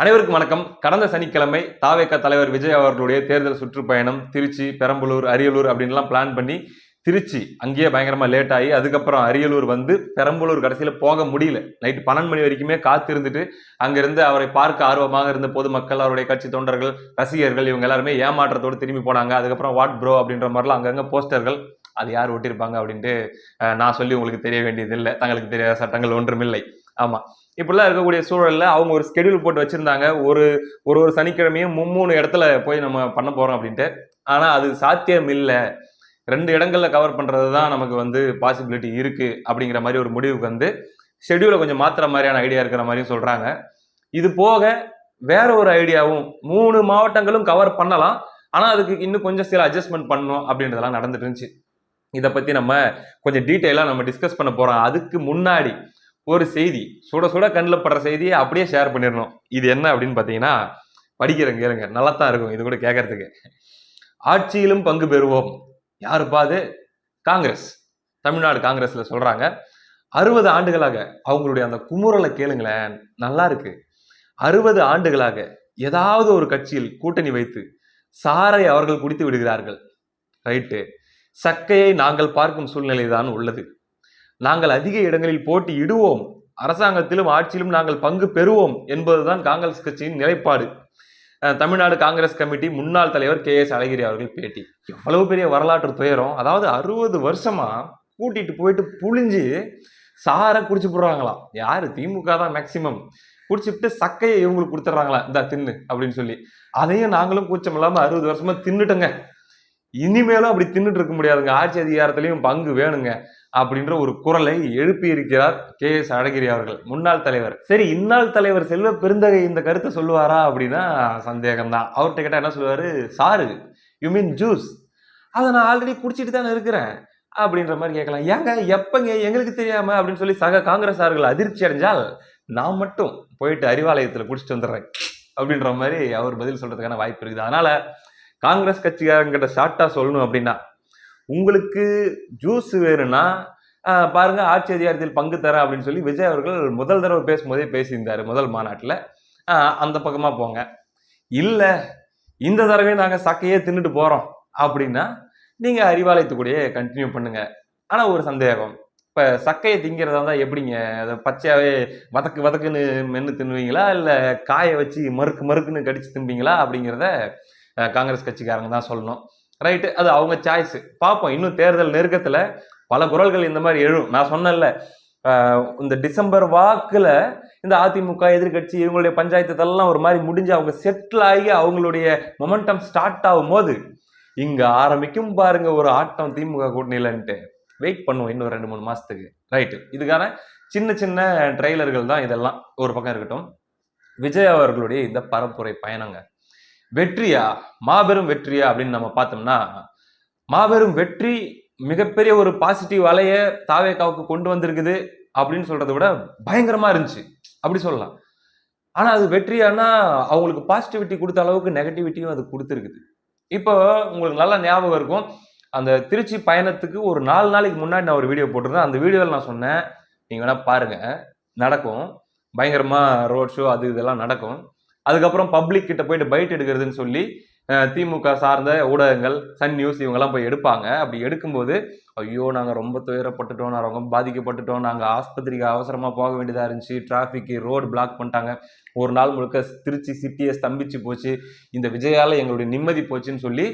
அனைவருக்கும் வணக்கம். கடந்த சனிக்கிழமை தாவேக தலைவர் விஜய் அவர்களுடைய தேர்தல் சுற்றுப்பயணம் திருச்சி பெரம்பலூர் அரியலூர் அப்படின்லாம் பிளான் பண்ணி திருச்சி அங்கேயே பயங்கரமாக லேட் ஆகி அதுக்கப்புறம் அரியலூர் வந்து பெரம்பலூர் கடைசியில் போக முடியல. நைட்டு பன்னெண்டு மணி வரைக்குமே காத்து இருந்துட்டு அங்கிருந்து அவரை பார்க்க ஆர்வமாக இருந்த பொதுமக்கள் அவருடைய கட்சி தொண்டர்கள் ரசிகர்கள் இவங்க எல்லாருமே ஏமாற்றத்தோடு திரும்பி போனாங்க. அதுக்கப்புறம் வாட் ப்ரோ அப்படின்ற மாதிரிலாம் அங்கங்கே போஸ்டர்கள் அது யார் ஒட்டியிருப்பாங்க அப்படின்ட்டு நான் சொல்லி உங்களுக்கு தெரிய வேண்டியது இல்லை தங்களுக்கு தெரியாத சட்டங்கள் ஒன்றுமில்லை. ஆமா. இப்படிலாம் இருக்கக்கூடிய சூழல்ல அவங்க ஒரு ஸ்கெடியூல் போட்டு வச்சிருந்தாங்க. ஒரு ஒரு ஒரு சனிக்கிழமையும் மும்மூணு இடத்துல போய் நம்ம பண்ண போறோம் அப்படின்ட்டு. ஆனா அது சாத்தியம் இல்லை. ரெண்டு இடங்கள்ல கவர் பண்றது தான் நமக்கு வந்து பாசிபிலிட்டி இருக்கு அப்படிங்கிற மாதிரி ஒரு முடிவுக்கு வந்து ஷெடியூலை கொஞ்சம் மாத்துற மாதிரியான ஐடியா இருக்கிற மாதிரியும் சொல்றாங்க. இது போக வேற ஒரு ஐடியாவும் மூணு மாவட்டங்களும் கவர் பண்ணலாம். ஆனால் அதுக்கு இன்னும் கொஞ்சம் சில அட்ஜஸ்ட்மெண்ட் பண்ணணும் அப்படின்றதெல்லாம் நடந்துட்டு இருந்துச்சு. இதை பற்றி நம்ம கொஞ்சம் டீட்டெயிலாக நம்ம டிஸ்கஸ் பண்ண போகிறோம் அதுக்கு முன்னாடி ஒரு செய்தி சுட சுட கண்ணில் படுற செய்தியை அப்படியே ஷேர் பண்ணிடணும். இது என்ன அப்படின்னு பார்த்தீங்கன்னா படிக்கிறேன் கேளுங்க. நல்லா தான் இருக்கும் இது கூட கேட்கறதுக்கு ஆட்சியிலும் பங்கு பெறுவோம். யாருப்பா அது? காங்கிரஸ். தமிழ்நாடு காங்கிரஸில் சொல்கிறாங்க அறுபது ஆண்டுகளாக அவங்களுடைய அந்த குமுறலை கேளுங்களேன் நல்லா இருக்கு. அறுபது ஆண்டுகளாக ஏதாவது ஒரு கட்சியில் கூட்டணி வைத்து சாரை அவர்கள் குடித்து விடுகிறார்கள். ரைட்டு. சக்கையை நாங்கள் பார்க்கும் சூழ்நிலை தான் உள்ளது. நாங்கள் அதிக இடங்களில் போட்டி இடுவோம் அரசாங்கத்திலும் ஆட்சியிலும் நாங்கள் பங்கு பெறுவோம் என்பதுதான் காங்கிரஸ் கட்சியின் நிலைப்பாடு. தமிழ்நாடு காங்கிரஸ் கமிட்டி முன்னாள் தலைவர் கே எஸ் அழகிரி அவர்கள் பேட்டி. எவ்வளவு பெரிய வரலாற்று துயரம். அதாவது அறுபது வருஷமா கூட்டிட்டு போயிட்டு புழிஞ்சு சாரை குடிச்சு போடுறாங்களாம். யாரு? திமுக தான் மேக்சிமம் குடிச்சுட்டு சக்கையை இவங்களுக்கு கொடுத்துட்றாங்களா இந்த தின்னு அப்படின்னு சொல்லி. அதையும் நாங்களும் கூச்சம் இல்லாமல் அறுபது வருஷமா தின்னுட்டோங்க. இனிமேலும் அப்படி தின்னுட்டு இருக்க முடியாதுங்க. ஆட்சி அதிகாரத்திலையும் பங்கு வேணுங்க. அப்படின்ற ஒரு குரலை எழுப்பி இருக்கிறார் கே. எஸ். அழகிரி அவர்கள் முன்னாள் தலைவர். சரி இந்நாள் தலைவர் செல்வ பெருந்தகை இந்த கருத்தை சொல்லுவாரா அப்படின்னா சந்தேகம்தான். அவர்கிட்ட கேட்டால் என்ன சொல்லுவார்? சாரு யூ மீன் ஜூஸ் அதை நான் ஆல்ரெடி குடிச்சிட்டு தானே இருக்கிறேன் அப்படின்ற மாதிரி கேட்கலாம். ஏங்க எப்பங்க? எங்களுக்கு தெரியாம அப்படின்னு சொல்லி சக காங்கிரஸார்கள் அதிர்ச்சி அடைஞ்சால் நான் மட்டும் போயிட்டு அறிவாலயத்தில் குடிச்சிட்டு வந்துடுறேன் அப்படின்ற மாதிரி அவர் பதில் சொல்றதுக்கான வாய்ப்பு இருக்குது. அதனால காங்கிரஸ் கட்சிக்காரங்கிட்ட ஷார்ட்டாக சொல்லணும் அப்படின்னா உங்களுக்கு ஜூஸ் வேணும்னா பாருங்க ஆட்சி அதிகாரத்தில் பங்கு தரேன் அப்படின்னு சொல்லி விஜய் அவர்கள் முதல் தடவை பேசும்போதே பேசியிருந்தார் முதல் மாநாட்டில். அந்த பக்கமாக போங்க. இல்லை இந்த தடவை நாங்கள் சக்கையே தின்னுட்டு போகிறோம் அப்படின்னா நீங்கள் அறிவாலயத்துக்கூடயே கண்டினியூ பண்ணுங்க. ஆனால் ஒரு சந்தேகம். இப்போ சக்கையை திங்கிறதா இருந்தால் எப்படிங்க? அதை பச்சையாகவே வதக்கு வதக்குன்னு மென்று தின்னுவீங்களா? இல்லை காய வச்சு மறுக்கு மறுக்குன்னு கடிச்சு தின்பீங்களா அப்படிங்கிறத காங்கிரஸ் கட்சிக்காரங்க தான் சொல்லணும். ரைட்டு அது அவங்க சாய்ஸ் பார்ப்போம். இன்னும் தேர்தல் நெருக்கத்தில் பல குரல்கள் இந்த மாதிரி எழும். நான் சொன்னேன்ல இந்த டிசம்பர் வாக்கில் இந்த அதிமுக எதிர்க்கட்சி இவங்களுடைய பஞ்சாயத்து இதெல்லாம் ஒரு மாதிரி முடிஞ்சு அவங்க செட்டில் ஆகி அவங்களுடைய மொமெண்டம் ஸ்டார்ட் ஆகும் போது இங்கே ஆரம்பிக்கும் பாருங்க ஒரு ஆட்டம் திமுக கூட்டணியிலன்ட்டு. வெயிட் பண்ணுவோம் இன்னும் ரெண்டு மூணு மாதத்துக்கு ரைட்டு இதுக்கான சின்ன சின்ன ட்ரெய்லர்கள் தான் இதெல்லாம். ஒரு பக்கம் இருக்கட்டும். விஜய் அவர்களுடைய இந்த பரப்புரை பயணங்க. வெற்றியா? மாபெரும் வெற்றியா அப்படின்னு நம்ம பார்த்தோம்னா மாபெரும் வெற்றி மிகப்பெரிய ஒரு பாசிட்டிவ் அலைய தாவேக்காவுக்கு கொண்டு வந்திருக்குது அப்படின்னு சொல்றத விட பயங்கரமா இருந்துச்சு. அப்படி சொல்லலாம். ஆனா அது வெற்றியானா அவங்களுக்கு பாசிட்டிவிட்டி கொடுத்த அளவுக்கு நெகட்டிவிட்டியும் அது கொடுத்துருக்குது. இப்போ உங்களுக்கு நல்லா ஞாபகம் இருக்கும். அந்த திருச்சி பயணத்துக்கு ஒரு நாலு நாளைக்கு முன்னாடி நான் ஒரு வீடியோ போட்டிருந்தேன். அந்த வீடியோவில் நான் சொன்னேன். நீங்க வேணா பாருங்க. நடக்கும். பயங்கரமா ரோட் ஷோ அது இதெல்லாம் நடக்கும். அதுக்கப்புறம் பப்ளிக் கிட்ட போயிட்டு பைட் எடுக்கிறதுன்னு சொல்லி திமுக சார்ந்த ஊடகங்கள் சன் நியூஸ் இவங்கெல்லாம் போய் எடுப்பாங்க. அப்படி எடுக்கும்போது ஐயோ நாங்கள் ரொம்ப துயரப்பட்டுட்டோம் நான் ரொம்ப பாதிக்கப்பட்டுட்டோம் நாங்கள் ஆஸ்பத்திரிக்கு அவசரமாக போக வேண்டியதாக இருந்துச்சு டிராஃபிக்கு ரோடு பிளாக் பண்ணிட்டாங்க. ஒரு நாள் முழுக்க திருச்சி சிட்டியை ஸ்தம்பிச்சு போச்சு. இந்த விஜயால் எங்களுடைய நிம்மதி போச்சுன்னு சொல்லி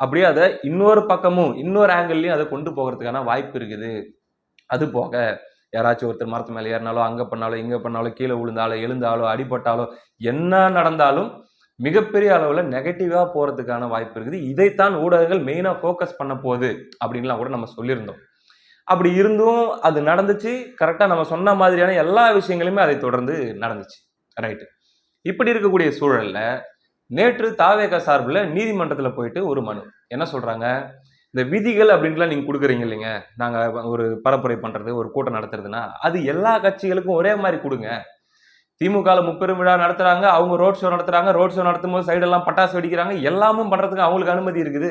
அப்படியே அதை இன்னொரு பக்கமும் இன்னொரு ஆங்கிள்லையும் அதை கொண்டு போகிறதுக்கான வாய்ப்பு இருக்குது. அது போக யாராச்சும் ஒருத்தர் மரத்து மேலே ஏறினாலோ அங்கே பண்ணாலோ இங்கே பண்ணாலோ கீழே விழுந்தாலோ எழுந்தாலோ அடிபட்டாலோ என்ன நடந்தாலும் மிகப்பெரிய அளவில் நெகட்டிவாக போகிறதுக்கான வாய்ப்பு இருக்குது. இதைத்தான் ஊடகங்கள் மெயினாக ஃபோக்கஸ் பண்ண போகுது அப்படின்லாம் கூட நம்ம சொல்லியிருந்தோம். அப்படி இருந்தும் அது நடந்துச்சு. கரெக்டாக நம்ம சொன்ன மாதிரியான எல்லா விஷயங்களுமே அதை தொடர்ந்து நடந்துச்சு. ரைட்டு இப்படி இருக்கக்கூடிய சூழலில் நேற்று தாவேக சார்பில் நீதிமன்றத்தில் போயிட்டு ஒரு மனு. என்ன சொல்கிறாங்க இந்த விதிகள் அப்படின்ட்டுலாம் நீங்கள் கொடுக்குறீங்க இல்லைங்க. நாங்கள் ஒரு பரப்புரை பண்ணுறது ஒரு கூட்டம் நடத்துறதுன்னா அது எல்லா கட்சிகளுக்கும் ஒரே மாதிரி கொடுங்க. திமுகவில் முப்பெரும் விழா நடத்துகிறாங்க அவங்க ரோட் ஷோ நடத்துகிறாங்க ரோட் ஷோ நடத்தும் போது சைடெல்லாம் பட்டாசு வெடிக்கிறாங்க எல்லாமும் பண்ணுறதுக்கு அவங்களுக்கு அனுமதி இருக்குது.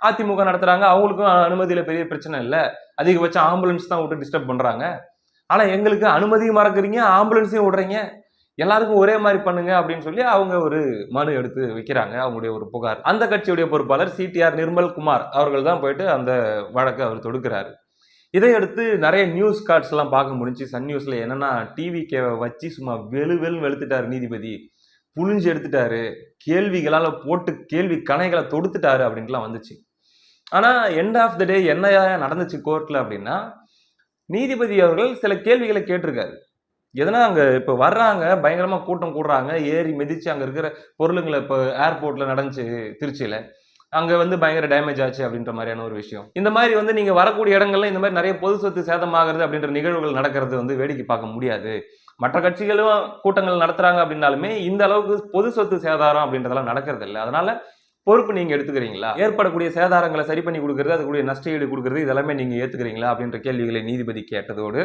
அதிமுக நடத்துகிறாங்க அவங்களுக்கும் அனுமதியில் பெரிய பிரச்சனை இல்லை. அதிகபட்சம் ஆம்புலன்ஸ் தான் விட்டு டிஸ்டர்ப் பண்ணுறாங்க ஆனால் எங்களுக்கு அனுமதியும் மறக்குறீங்க ஆம்புலன்ஸையும் விடுறீங்க. எல்லாருக்கும் ஒரே மாதிரி பண்ணுங்க அப்படின்னு சொல்லி அவங்க ஒரு மனு எடுத்து வைக்கிறாங்க அவங்களுடைய ஒரு புகார். அந்த கட்சியுடைய பொறுப்பாளர் சிடிஆர் நிர்மல் குமார் அவர்கள் தான் போயிட்டு அந்த வழக்கை அவர் தொடுக்கிறாரு. இதையடுத்து நிறைய நியூஸ் கார்ட்ஸ் எல்லாம் பார்க்க முடிஞ்சு சன் நியூஸ்ல என்னன்னா டிவி கேவை வச்சு சும்மா வெளு வெளுன்னு வெளுத்துட்டாரு நீதிபதி. புழிஞ்சு எடுத்துட்டாரு. கேள்விகளால் போட்டு கேள்வி கணைகளை தொடுத்துட்டாரு அப்படின்ட்டுலாம் வந்துச்சு. ஆனா எண்ட் ஆஃப் த டே என்ன நடந்துச்சு கோர்ட்ல அப்படின்னா நீதிபதி அவர்கள் சில கேள்விகளை கேட்டிருக்காரு. எதனா அங்கே இப்போ வர்றாங்க பயங்கரமாக கூட்டம் கூடுறாங்க ஏறி மிதித்து அங்கே இருக்கிற பொருளுங்களை இப்போ ஏர்போர்ட்டில் நடந்துச்சு திருச்சியில். அங்கே வந்து பயங்கர டேமேஜ் ஆச்சு அப்படின்ற மாதிரியான ஒரு விஷயம். இந்த மாதிரி வந்து நீங்கள் வரக்கூடிய இடங்கள்ல இந்த மாதிரி நிறைய பொது சொத்து சேதமாகிறது அப்படின்ற நிகழ்வுகள் நடக்கிறது வந்து வேடிக்கை பார்க்க முடியாது. மற்ற கட்சிகளும் கூட்டங்கள் நடத்துகிறாங்க அப்படின்னாலுமே இந்த அளவுக்கு பொது சொத்து சேதாரம் அப்படின்றதெல்லாம் நடக்கிறது இல்லை. அதனால பொறுப்பு நீங்கள் எடுத்துக்கிறீங்களா? ஏற்படக்கூடிய சேதாரங்களை சரி பண்ணி கொடுக்குறது அதுக்குரிய நஷ்ட ஈடு இதெல்லாமே நீங்கள் ஏற்றுக்கிறீங்களா அப்படின்ற கேள்விகளை நீதிபதி கேட்டதோடு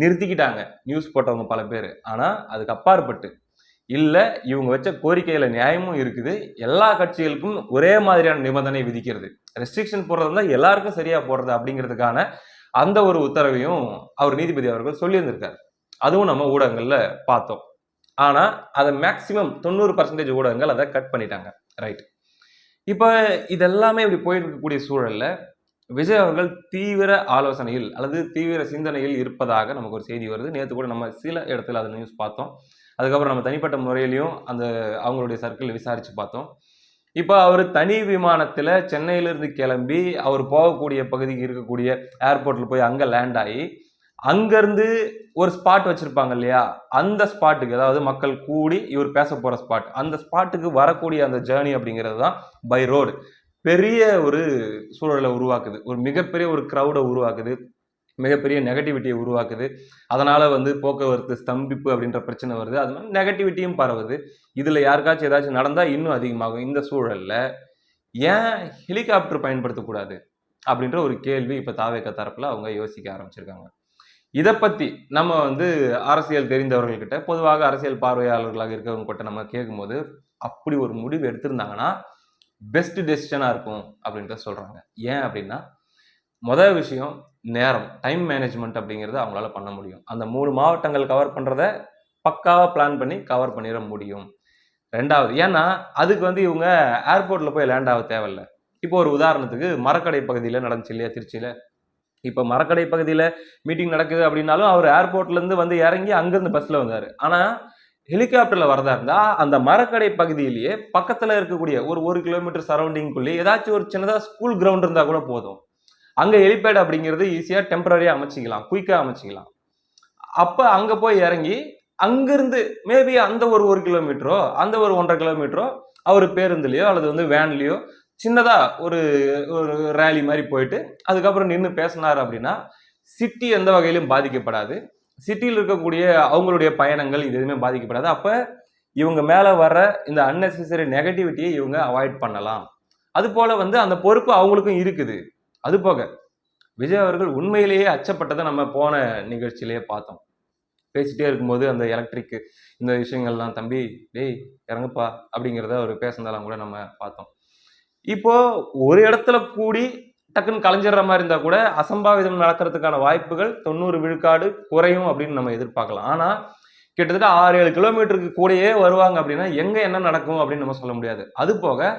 நிறுத்திக்கிட்டாங்க. நியூஸ் போட்டவங்க பல பேர். ஆனால் அதுக்கு அப்பாற்பட்டு. இல்லை இவங்க வச்ச கோரிக்கையில் நியாயமும் இருக்குது. எல்லா கட்சிகளுக்கும் ஒரே மாதிரியான நிபந்தனை விதிக்கிறது. ரெஸ்ட்ரிக்ஷன் போடுறது தான் எல்லாருக்கும் சரியாக போடுறது அப்படிங்கிறதுக்கான அந்த ஒரு உத்தரவையும் அவர் நீதிபதி அவர்கள் சொல்லியிருந்திருக்கார். அதுவும் நம்ம ஊடகங்களில் பார்த்தோம். ஆனால் அதை மேக்சிமம் தொண்ணூறு பர்சன்டேஜ் ஊடகங்கள் அதை கட் பண்ணிட்டாங்க. ரைட் இப்போ இதெல்லாமே இப்படி போயிட்டு இருக்கக்கூடிய விஜய் அவர்கள் தீவிர ஆலோசனையில் அல்லது தீவிர சிந்தனையில் இருப்பதாக நமக்கு ஒரு செய்தி வருது. நேற்று கூட நம்ம சில இடத்துல அது நியூஸ் பார்த்தோம். அதுக்கப்புறம் நம்ம தனிப்பட்ட முறையிலையும் அந்த அவங்களுடைய சர்க்கிள் விசாரித்து பார்த்தோம். இப்போ அவர் தனி விமானத்தில் சென்னையிலிருந்து கிளம்பி அவர் போகக்கூடிய பகுதிக்கு இருக்கக்கூடிய ஏர்போர்ட்டில் போய் அங்கே லேண்ட் ஆகி அங்கேருந்து ஒரு ஸ்பாட் வச்சுருப்பாங்க இல்லையா? அந்த ஸ்பாட்டுக்கு அதாவது மக்கள் கூடி இவர் பேச போகிற ஸ்பாட் அந்த ஸ்பாட்டுக்கு வரக்கூடிய அந்த ஜேர்னி அப்படிங்கிறது தான் பை ரோடு பெரிய ஒரு சூழலை உருவாக்குது. ஒரு மிகப்பெரிய ஒரு க்ரௌடை உருவாக்குது. மிகப்பெரிய நெகட்டிவிட்டியை உருவாக்குது. அதனால் வந்து போக்குவரத்து ஸ்தம்பிப்பு அப்படின்ற பிரச்சனை வருது. அது மாதிரி நெகட்டிவிட்டியும் பரவுது. இதில் யாருக்காச்சும் ஏதாச்சும் நடந்தால் இன்னும் அதிகமாகும். இந்த சூழலில் ஏன் ஹெலிகாப்டர் பயன்படுத்தக்கூடாது அப்படின்ற ஒரு கேள்வி இப்போ தாவேக்க தரப்பில் அவங்க யோசிக்க ஆரம்பிச்சிருக்காங்க. இதை பற்றி நம்ம வந்து அரசியல் தெரிந்தவர்கள்கிட்ட பொதுவாக அரசியல் பார்வையாளர்களாக இருக்கிறவங்க கிட்ட நம்ம கேட்கும்போது அப்படி ஒரு முடிவு எடுத்திருந்தாங்கன்னா பெஸ்ட் டெசிஷனாக இருக்கும் அப்படின்றத சொல்கிறாங்க ஏன் அப்படின்னா முதல் விஷயம் நேரம் டைம் மேனேஜ்மெண்ட் அப்படிங்கிறது அவங்களால பண்ண முடியும். அந்த மூணு மாவட்டங்கள் கவர் பண்ணுறத பக்காவாக பிளான் பண்ணி கவர் பண்ணிட முடியும். ரெண்டாவது ஏன்னா அதுக்கு வந்து இவங்க ஏர்போர்ட்டில் போய் லேண்ட் ஆக தேவையில்ல. இப்போ ஒரு உதாரணத்துக்கு மரக்கடை பகுதியில் நடந்துச்சு இல்லையா திருச்சியில்? இப்போ மரக்கடை பகுதியில் மீட்டிங் நடக்குது அப்படின்னாலும் அவர் ஏர்போர்ட்லேருந்து வந்து இறங்கி அங்கேருந்து பஸ்ஸில் வந்தார். ஆனால் ஹெலிகாப்டரில் வரதா இருந்தால் அந்த மரக்கடை பகுதியிலேயே பக்கத்தில் இருக்கக்கூடிய ஒரு ஒரு கிலோமீட்டர் சரௌண்டிங்குள்ளே ஏதாச்சும் ஒரு சின்னதாக ஸ்கூல் கிரவுண்ட் இருந்தால் கூட போதும். அங்கே ஹெலிபேட் அப்படிங்கிறது ஈஸியாக டெம்பரரியாக அமைச்சிக்கலாம் குயிக்காக அமைச்சிக்கலாம். அப்போ அங்கே போய் இறங்கி அங்கேருந்து மேபி அந்த ஒரு ஒரு கிலோமீட்டரோ அந்த ஒரு ஒன்றரை கிலோமீட்டரோ அவர் பேருந்துலேயோ அல்லது வந்து வேன்லேயோ சின்னதாக ஒரு ஒரு ரேலி மாதிரி போயிட்டு அதுக்கப்புறம் நின்று பேசினார் அப்படின்னா சிட்டி எந்த வகையிலும் பாதிக்கப்படாது. சிட்டியில் இருக்கக்கூடிய அவங்களுடைய பயணங்கள் இது எதுவுமே பாதிக்கப்படாது. அப்போ இவங்க மேலே வர்ற இந்த அன்னெசரி நெகட்டிவிட்டியை இவங்க அவாய்ட் பண்ணலாம். அது போல் வந்து அந்த பொறுப்பு அவங்களுக்கும் இருக்குது. அது போக விஜய் அவர்கள் உண்மையிலேயே அச்சப்பட்டதை நம்ம போன நிகழ்ச்சியிலேயே பார்த்தோம். பேசிகிட்டே இருக்கும்போது அந்த எலக்ட்ரிக் இந்த விஷயங்கள்லாம் தம்பி டேய் இறங்குப்பா அப்படிங்கிறத அவர் பேசுனதெல்லாம் கூட நம்ம பார்த்தோம். இப்போது ஒரு இடத்துல கூடி டக்குன்னு கலைஞ்சிடுற மாதிரி இருந்தால் கூட அசம்பாவிதம் நடக்கிறதுக்கான வாய்ப்புகள் தொண்ணூறு விழுக்காடு குறையும் அப்படின்னு நம்ம எதிர்பார்க்கலாம். ஆனால் கிட்டத்தட்ட ஆறு ஏழு கிலோமீட்டருக்கு கூடயே வருவாங்க அப்படின்னா எங்கே என்ன நடக்கும் அப்படின்னு நம்ம சொல்ல முடியாது. அது போக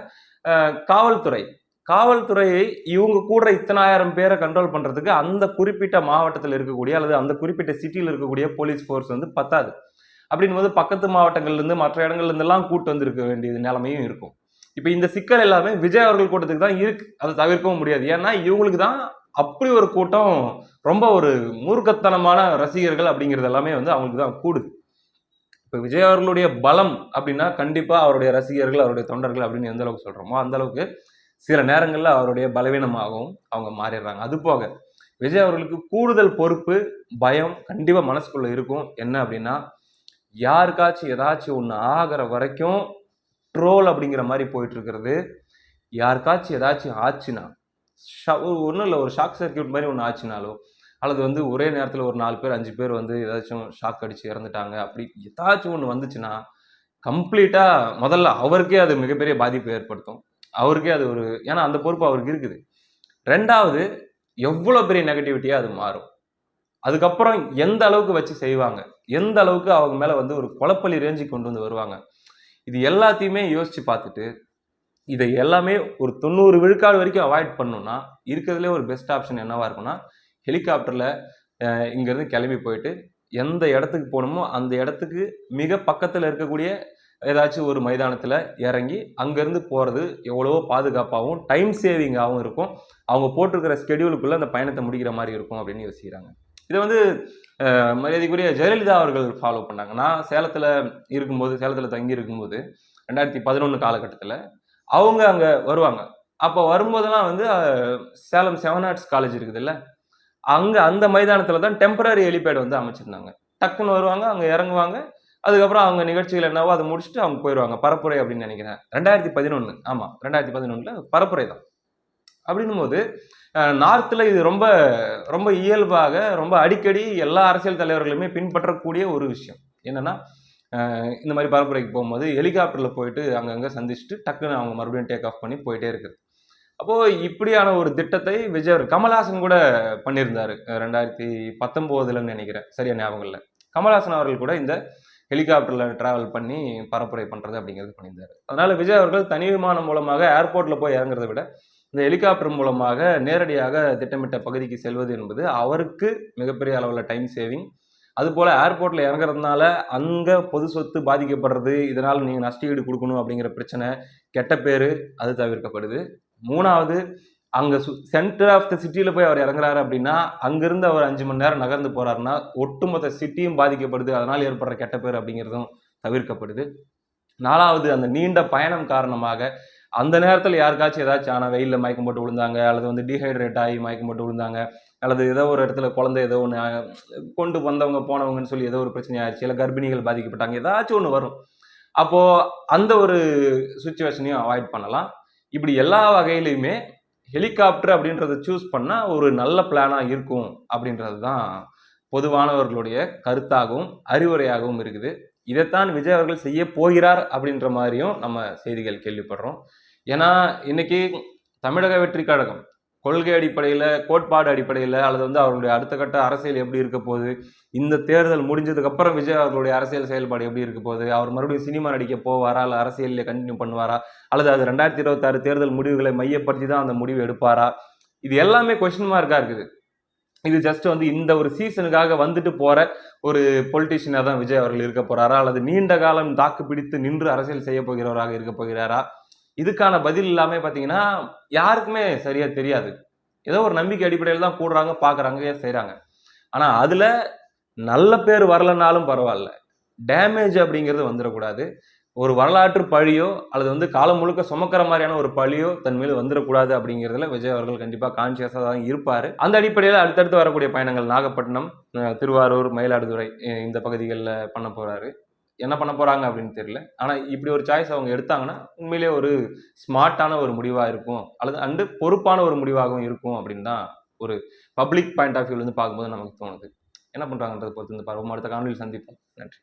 காவல்துறை. காவல்துறையை இவங்க கூடுற இத்தனாயிரம் பேரை கண்ட்ரோல் பண்ணுறதுக்கு அந்த குறிப்பிட்ட மாவட்டத்தில் இருக்கக்கூடிய அல்லது அந்த குறிப்பிட்ட சிட்டியில் இருக்கக்கூடிய போலீஸ் ஃபோர்ஸ் வந்து பத்தாது. அப்படின்னும் போது பக்கத்து மாவட்டங்கள்லேருந்து மற்ற இடங்கள்லேருந்துலாம் கூட்டு வந்திருக்க வேண்டியது நிலைமையும் இருக்கும். இப்போ இந்த சிக்கல் எல்லாமே விஜய் அவர்கள் கூட்டத்துக்கு தான் இருக்கு. அதை தவிர்க்கவும் முடியாது. ஏன்னா இவங்களுக்கு தான் அப்படி ஒரு கூட்டம் ரொம்ப ஒரு மூர்க்கத்தனமான ரசிகர்கள் அப்படிங்கிறது எல்லாமே வந்து அவங்களுக்கு தான் கூடுது. இப்போ விஜய் அவர்களுடைய பலம் அப்படின்னா கண்டிப்பாக அவருடைய ரசிகர்கள் அவருடைய தொண்டர்கள் அப்படின்னு எந்த அளவுக்கு சொல்கிறோமோ அந்த அளவுக்கு சில நேரங்களில் அவருடைய பலவீனமாகவும் அவங்க மாறிடுறாங்க. அது போக விஜய் அவர்களுக்கு கூடுதல் பொறுப்பு பயம் கண்டிப்பாக மனசுக்குள்ளே இருக்கும். என்ன அப்படின்னா யாருக்காச்சும் ஏதாச்சும் ஒன்று ஆகிற வரைக்கும் ட்ரோல் அப்படிங்கிற மாதிரி போயிட்டுருக்கிறது. யாருக்காச்சும் ஏதாச்சும் ஆச்சுன்னா ஷா ஒன்றும் இல்லை ஒரு ஷாக் சர்க்கியூட் மாதிரி ஒன்று ஆச்சுனாலோ அல்லது வந்து ஒரே நேரத்தில் ஒரு நாலு பேர் அஞ்சு பேர் வந்து ஏதாச்சும் ஷாக் அடித்து இறந்துட்டாங்க அப்படி ஏதாச்சும் ஒன்று வந்துச்சுன்னா கம்ப்ளீட்டாக முதல்ல அவருக்கே அது மிகப்பெரிய பாதிப்பை ஏற்படுத்தும். அவருக்கே அது ஒரு ஏன்னா அந்த பொறுப்பு அவருக்கு இருக்குது. ரெண்டாவது எவ்வளோ பெரிய நெகட்டிவிட்டியாக அது மாறும். அதுக்கப்புறம் எந்த அளவுக்கு வச்சு செய்வாங்க எந்த அளவுக்கு அவங்க மேலே வந்து ஒரு குழப்பலி ரேஞ்சுக்கு கொண்டு வந்து வருவாங்க இது எல்லாத்தையுமே யோசிச்சு பார்த்துட்டு இதை எல்லாமே ஒரு தொண்ணூறு விழுக்காடு வரைக்கும் அவாய்ட் பண்ணணும்னா இருக்கிறதுலே ஒரு பெஸ்ட் ஆப்ஷன் என்னவா இருக்கும்னா ஹெலிகாப்டரில் இங்கேருந்து கிளம்பி போயிட்டு எந்த இடத்துக்கு போகணுமோ அந்த இடத்துக்கு மிக பக்கத்தில் இருக்கக்கூடிய ஏதாச்சும் ஒரு மைதானத்தில் இறங்கி அங்கேருந்து போகிறது எவ்வளவோ பாதுகாப்பாகவும் டைம் சேவிங்காகவும் இருக்கும். அவங்க போட்டிருக்கிற ஸ்கெடியூலுக்குள்ளே அந்த பயணத்தை முடிக்கிற மாதிரி இருக்கும் அப்படின்னு யோசிக்கிறாங்க. இதை வந்து மரியாதைக்குரிய ஜெயலலிதா அவர்கள் ஃபாலோ பண்ணாங்க. நான் சேலத்தில் இருக்கும்போது சேலத்தில் தங்கி இருக்கும்போது ரெண்டாயிரத்தி பதினொன்று காலகட்டத்தில் அவங்க அங்கே வருவாங்க. அப்போ வரும்போதெல்லாம் வந்து சேலம் செவன் ஆர்ட்ஸ் காலேஜ் இருக்குதுல்ல அங்கே அந்த மைதானத்தில் தான் டெம்பரரி ஹெலிபேட் வந்து அமைச்சிருந்தாங்க. டக்குன்னு வருவாங்க அங்கே இறங்குவாங்க. அதுக்கப்புறம் அவங்க நிகழ்ச்சிகள் என்னவோ அதை முடிச்சுட்டு அவங்க போயிடுவாங்க பரப்புரை அப்படின்னு நினைக்கிறேன். ரெண்டாயிரத்தி பதினொன்று ஆமாம் ரெண்டாயிரத்தி பதினொன்றில் பரப்புரை தான். அப்படின்னும் போது நார்த்தில் இது ரொம்ப ரொம்ப இயல்பாக ரொம்ப அடிக்கடி எல்லா அரசியல் தலைவர்களுமே பின்பற்றக்கூடிய ஒரு விஷயம். என்னென்னா இந்த மாதிரி பரப்புரைக்கு போகும்போது ஹெலிகாப்டரில் போயிட்டு அங்கங்கே சந்திச்சுட்டு டக்குன்னு அவங்க மறுபடியும் டேக் ஆஃப் பண்ணி போயிட்டே இருக்குது. அப்போது இப்படியான ஒரு திட்டத்தை விஜய் அவர் கமல்ஹாசன் கூட பண்ணியிருந்தாரு. ரெண்டாயிரத்தி பத்தொம்போதுலன்னு நினைக்கிறேன். சரியா ஞாபகம் இல்லை. கமல்ஹாசன் அவர்கள் கூட இந்த ஹெலிகாப்டரில் ட்ராவல் பண்ணி பரப்புரை பண்ணுறது அப்படிங்கிறது பண்ணியிருந்தார். அதனால் விஜய் அவர்கள் தனி விமானம் மூலமாக ஏர்போர்ட்டில் போய் இறங்குறத விட இந்த ஹெலிகாப்டர் மூலமாக நேரடியாக திட்டமிட்ட பகுதிக்கு செல்வது என்பது அவருக்கு மிகப்பெரிய அளவில் டைம் சேவிங் அதுபோல் ஏர்போர்ட்டில் இறங்குறதுனால அங்கே பொது சொத்து பாதிக்கப்படுறது இதனால் நீங்கள் நஷ்டஈடு கொடுக்கணும் அப்படிங்கிற பிரச்சனை கெட்ட பேர் அது தவிர்க்கப்படுது. மூணாவது அங்கே சு சென்டர் ஆஃப் த சிட்டியில் போய் அவர் இறங்குறாரு அப்படின்னா அங்கேருந்து அவர் அஞ்சு மணி நேரம் நகர்ந்து போகிறாருன்னா ஒட்டுமொத்த சிட்டியும் பாதிக்கப்படுது. அதனால் ஏற்படுற கெட்ட பேர் அப்படிங்கிறதும் தவிர்க்கப்படுது. நாலாவது அந்த நீண்ட பயணம் காரணமாக அந்த நேரத்தில் யாருக்காச்சும் ஏதாச்சும் ஆனால் வெயிலில் மயக்கம் போட்டு விழுந்தாங்க அல்லது வந்து டீஹைட்ரேட் ஆகி மயக்கம் போட்டு விழுந்தாங்க அல்லது ஏதோ ஒரு இடத்துல குழந்தை ஏதோ ஒன்று கொண்டு வந்தவங்க போனவங்கன்னு சொல்லி ஏதோ ஒரு பிரச்சனை ஆயிடுச்சு இல்லை கர்ப்பிணிகள் பாதிக்கப்பட்டாங்க ஏதாச்சும் ஒன்று வரும். அப்போது அந்த ஒரு சுச்சுவேஷனையும் அவாய்ட் பண்ணலாம். இப்படி எல்லா வகையிலையுமே ஹெலிகாப்டர் அப்படின்றத சூஸ் பண்ணால் ஒரு நல்ல பிளானாக இருக்கும் அப்படின்றது தான் பொதுவானவர்களுடைய கருத்தாகவும் அறிவுரையாகவும் இருக்குது. இதைத்தான் விஜய் அவர்கள் செய்ய போகிறார் அப்படின்ற மாதிரியும் நம்ம செய்திகள் கேள்விப்படுறோம். ஏன்னா இன்னைக்கு தமிழக வெற்றி கழகம் கொள்கை அடிப்படையில் கோட்பாடு அடிப்படையில் அல்லது வந்து அவர்களுடைய அடுத்த கட்ட அரசியல் எப்படி இருக்க போகுது இந்த தேர்தல் முடிஞ்சதுக்கப்புறம் விஜய் அவர்களுடைய அரசியல் செயல்பாடு எப்படி இருக்க போகுது அவர் மறுபடியும் சினிமா நடிக்க போவாரா இல்லை அரசியலில் கண்டினியூ பண்ணுவாரா அல்லது அது ரெண்டாயிரத்தி இருபத்தாறு தேர்தல் முடிவுகளை மையப்படுத்தி தான் அந்த முடிவு எடுப்பாரா இது எல்லாமே கொஷின் மார்க்காக இருக்குது. இது ஜஸ்ட் வந்து இந்த ஒரு சீசனுக்காக வந்துட்டு போற ஒரு பொலிட்டிஷியனாக தான் விஜய் அவர்கள் இருக்க போறாரா? அல்லது நீண்ட காலம் தாக்கு பிடித்து நின்று அரசியல் செய்ய போகிறவராக இருக்க போகிறாரா? இதுக்கான பதில் இல்லாமல் பார்த்தீங்கன்னா யாருக்குமே சரியா தெரியாது. ஏதோ ஒரு நம்பிக்கை அடிப்படையில் தான் கூடுறாங்க பார்க்குறாங்க செய்கிறாங்க ஆனால் அதில் நல்ல பேர் வரலனாலும் பரவாயில்ல. டேமேஜ் அப்படிங்கிறது வந்துடக்கூடாது. ஒரு வரலாற்று பழியோ அல்லது வந்து காலம் முழுக்க சுமக்கிற மாதிரியான ஒரு பழியோ தன் மீது வந்துடக்கூடாது அப்படிங்கிறதுல விஜய் அவர்கள் கண்டிப்பாக கான்சியஸாக தான் இருப்பார். அந்த அடிப்படையில் அடுத்தடுத்து வரக்கூடிய பயணங்கள் நாகப்பட்டினம் திருவாரூர் மயிலாடுதுறை இந்த பகுதிகளில் பண்ண போகிறாரு என்ன பண்ண போகிறாங்க அப்படின்னு தெரியல. ஆனால் இப்படி ஒரு சாய்ஸ் அவங்க எடுத்தாங்கன்னா உண்மையிலே ஒரு ஸ்மார்ட்டான ஒரு முடிவாக இருக்கும். அல்லது அண்டு பொறுப்பான ஒரு முடிவாகவும் இருக்கும் அப்படின்னு தான் ஒரு பப்ளிக் பாயிண்ட் ஆஃப் வியூலேருந்து பார்க்கும்போது நமக்கு தோணுது. என்ன பண்ணுறாங்கன்றதை பொறுத்து இந்த பருவம் அடுத்த காணொலியில் சந்திப்போம். நன்றி.